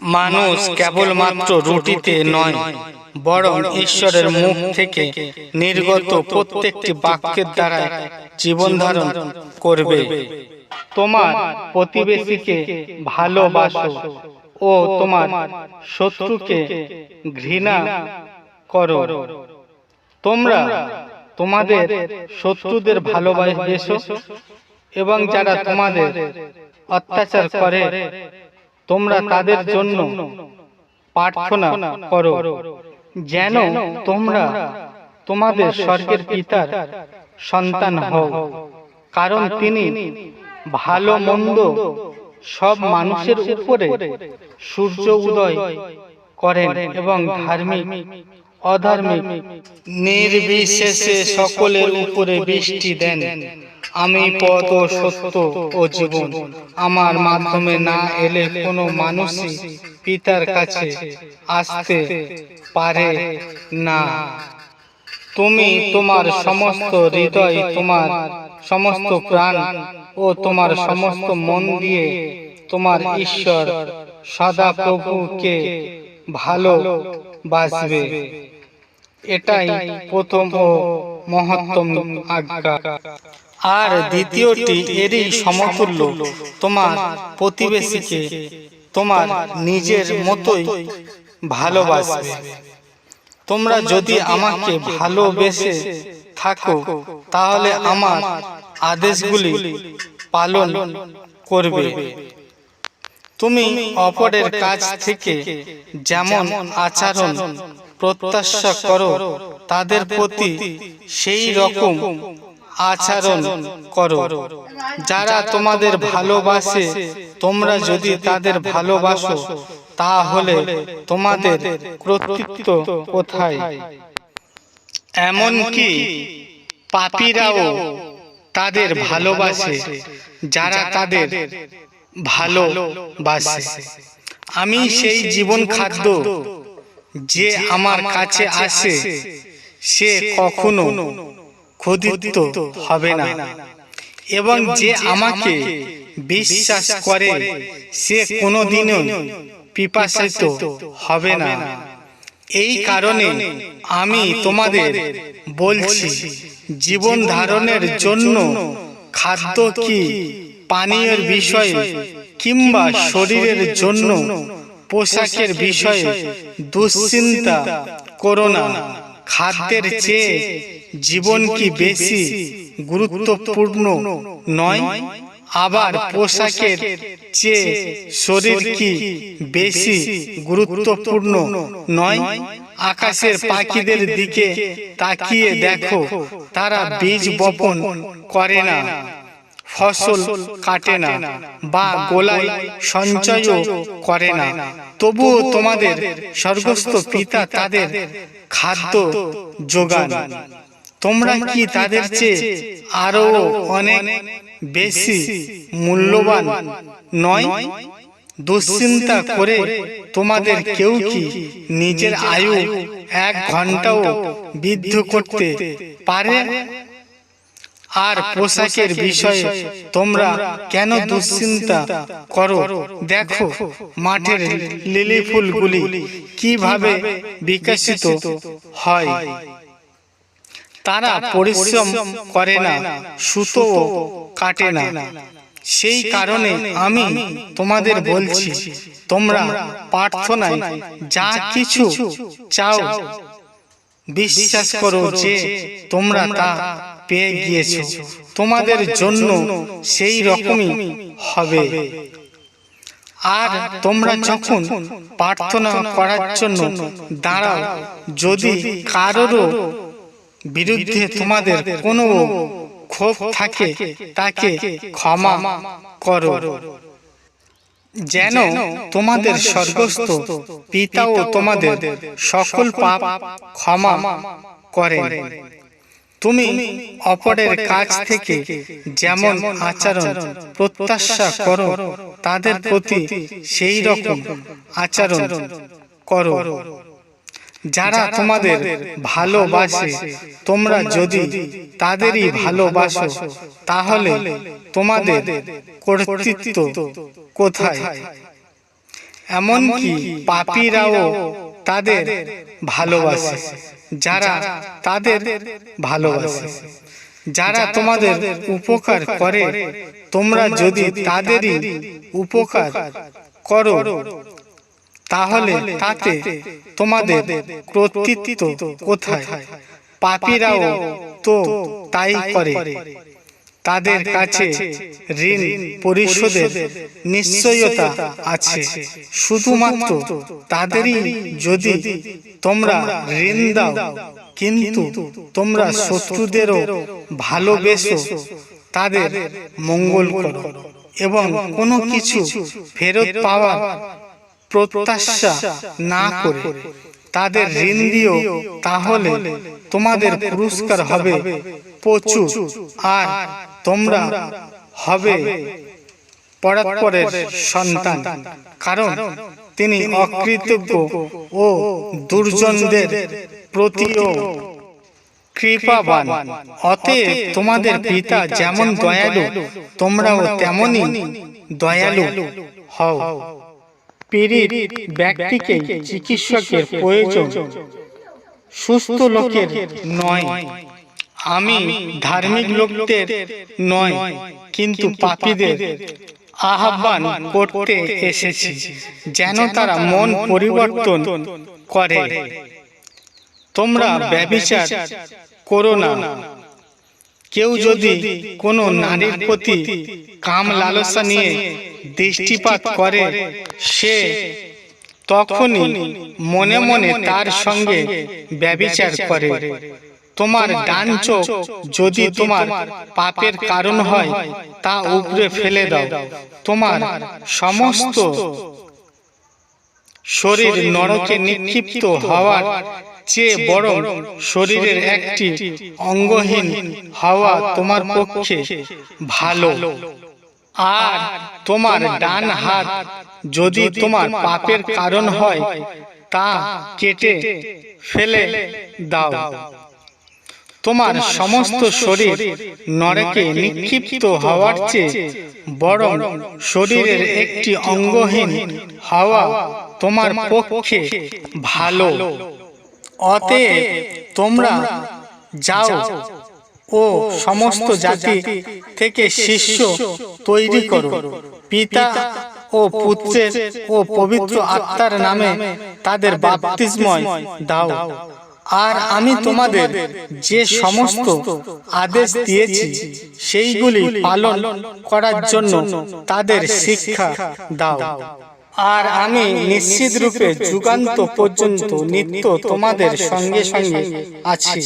মানুষ কেবলমাত্র রুটিতে নয়, বরং ঈশ্বরের মুখ থেকে নির্গত প্রত্যেকটি বাক্যের দ্বারা জীবন ধারণ করবে। তোমার প্রতিবেশীকে ভালোবাসো ও তোমার শত্রুকে ঘৃণা করো। তোমরা তোমাদের শত্রুদের ভালোবাসো এবং যারা তোমাদের অত্যাচার করে তোমরা তাদের জন্য প্রার্থনা করো। যেন তোমরা তোমাদের স্বর্গের পিতার সন্তান হও। কারণ তিনি ভালো মন্দ সব মানুষের উপরে সূর্য উদয় করেন এবং ধার্মিক অধার্মিক নির্বিশেষে সকলের উপরে বৃষ্টি দেন। আমি পথ ও সত্য ও জীবন। আমার মাধ্যমে না এলে কোনো মানুষই পিতার কাছে আসতে পারে না। তুমি তোমার সমস্ত হৃদয় তোমার সমস্ত প্রাণ ও তোমার সমস্ত মন দিয়ে তোমার ঈশ্বর সদা প্রভুকে ভালো বাসবে। এটাই প্রথম ও মহত্তম আজ্ঞা। আর দ্বিতীয়টি এরই সমতুল্য। তোমার প্রতিবেশীকে তোমার নিজের মতোই ভালোবাসবে। তোমরা যদি আমাকে ভালোবেসে থাকো তাহলে আমার আদেশগুলি পালন করবে। তুমি অপরের কাছ থেকে যেমন আচরণ প্রত্যাশা করো তাদের প্রতি সেই রকম আচরণ করো। যারা তোমাদের ভালোবাসে, তোমরা যদি তাদের ভালোবাসো, তাহলে তোমাদের কর্তৃত্ব কোথায়? এমনকি পাপীরাও তাদের ভালোবাসে, যারা তাদের ভালোবাসে। আমি সেই জীবন খাদ্য যে আমার কাছে আসে, সে কখনো ক্ষুধিত হবে না। এবং যে আমাকে বিশ্বাস করে সে কোনোদিনও পিপাসিত হবে না। এই কারণে আমি তোমাদের বলছি জীবন ধারণের জন্য খাদ্য কি পানীয়ের বিষয়ে কিংবা শরীরের জন্য পোশাকের বিষয়ে দুশ্চিন্তা করো না। খাদ্যের চেয়ে জীবন কি বেশি গুরুত্বপূর্ণ নয়? আবার পোশাকের চেয়ে শরীর কি বেশি গুরুত্বপূর্ণ নয়? আকাশের পাখিদের দিকে তাকিয়ে দেখো তারা বীজ বপন করে না। ফসল কাটে না বা গোলায় সঞ্চয়ও করে না। তবুও তোমাদের স্বর্গস্থ পিতা তাদের খাদ্য যোগান। তোমরা কি তাদের চেয়ে আরও অনেক বেশি মূল্যবান নয়? দুশ্চিন্তা করে তোমাদের কেউ কি নিজের আয়ু এক ঘন্টাও বৃদ্ধ করতে পারে? আর পোশাকের বিষয়ে তোমরা কেন দুশ্চিন্তা করো? দেখো, মাঠের লিলি ফুলগুলি কীভাবে বিকশিত হয়। তারা পরিশ্রম করে না, সুতো কাটে না। সেই কারণে আমি তোমাদের বলছি, তোমরা প্রার্থনায় যা কিছু চাও, বিশ্বাস করো যে তোমরা তা পেয়ে গিয়েছো। তোমাদের জন্য সেই রকমই হবে। আর তোমরা যখন প্রার্থনা করার জন্য দাঁড়াও যদি কারোরও বিরুদ্ধে তোমাদের কোনো ক্ষোভ থাকে তাকে ক্ষমা করো। যেন তোমাদের স্বর্গস্থ পিতাও তোমাদের সকল পাপ ক্ষমা করেন। তুমি অপরের কাছ থেকে যেমন আচরণ প্রত্যাশা করো তাদের প্রতি সেই রকম আচরণ করো। যারা তোমাদের ভালোবাসে তোমরা যদি তাদেরই ভালোবাসো তাহলে তোমাদের কর্তৃত্ব কোথায়? এমনকি পাপীরাও তাদের ভালোবাসে, যারা তাদের ভালোবাসে। যারা তোমাদের উপকার করে, তোমরা যদি তাদেরই উপকার করো, তাহলে তাতে তোমাদের কর্তৃত্ব কোথায়? পাপীরাও তো তাই করে। তাদের কাছে ঋণ পরিশোধের নিশ্চয়তা আছে। শুধুমাত্র তাদেরই যদি তোমরা ঋণ দাও কিন্তু তোমরা শত্রুদেরও ভালোবেসো তাদের মঙ্গল করো। এবং কোনো কিছু ফেরত পাওয়ার প্রত্যাশা না করে। তাদের ঋণ দিও তাহলে তোমাদের পুরস্কার হবে প্রচুর। আর তোমরা হবে পরাৎপরের সন্তান। কারণ তিনি অকৃতজ্ঞ ও দুর্জনদের প্রতিও কৃপাবান। অতএব তোমাদের পিতা যেমন দয়ালু, তোমরাও তেমনই দয়ালু হও। পীড়িত ব্যক্তিকে চিকিৎসকের প্রয়োজন, সুস্থ লোকের নয়। আমি ধার্মিক লোকদের নয় কিন্তু পাপীদের আহ্বান করতে এসেছি যেন তারা মন পরিবর্তন করে। তোমরা ব্যবিচার করো না। কেউ যদি কোনো নারীর প্রতি কাম লালসা নিয়ে দৃষ্টিপাত করে সে তখনই মনে মনে তার সঙ্গে ব্যবিচার করে। তোমার ডান চোখ যদি তোমার পাপের কারণ হয় তা উপরে ফেলে দাও। তোমার সমস্ত শরীর নরকে নিক্ষিপ্ত হওয়ার চেয়ে বরং শরীরের একটি অঙ্গহীন হওয়া তোমার পক্ষে ভালো। আর তোমার ডান হাত যদি তোমার পাপের কারণ হয় তা কেটে ফেলে দাও। তোমার সমস্ত শরীর নরকে নিক্ষিপ্ত হওয়ার চেয়ে বরং শরীরের একটি অঙ্গহীন হওয়া তোমার পক্ষে ভালো। অতএব তোমরা যাও ও সমস্ত জাতি থেকে শিষ্য তৈরি করো। পিতা ও পুত্রের ও পবিত্র আত্মার নামে তাদের বাপতিস্ময় দাও। আর আমি তোমাদের যে সমস্ত আদেশ দিয়েছি সেইগুলি পালন করার জন্য তাদের শিক্ষা দাও। আর আমি নিশ্চিত রূপে যুগান্ত পর্যন্ত নিত্য তোমাদের সঙ্গে সঙ্গে আছি।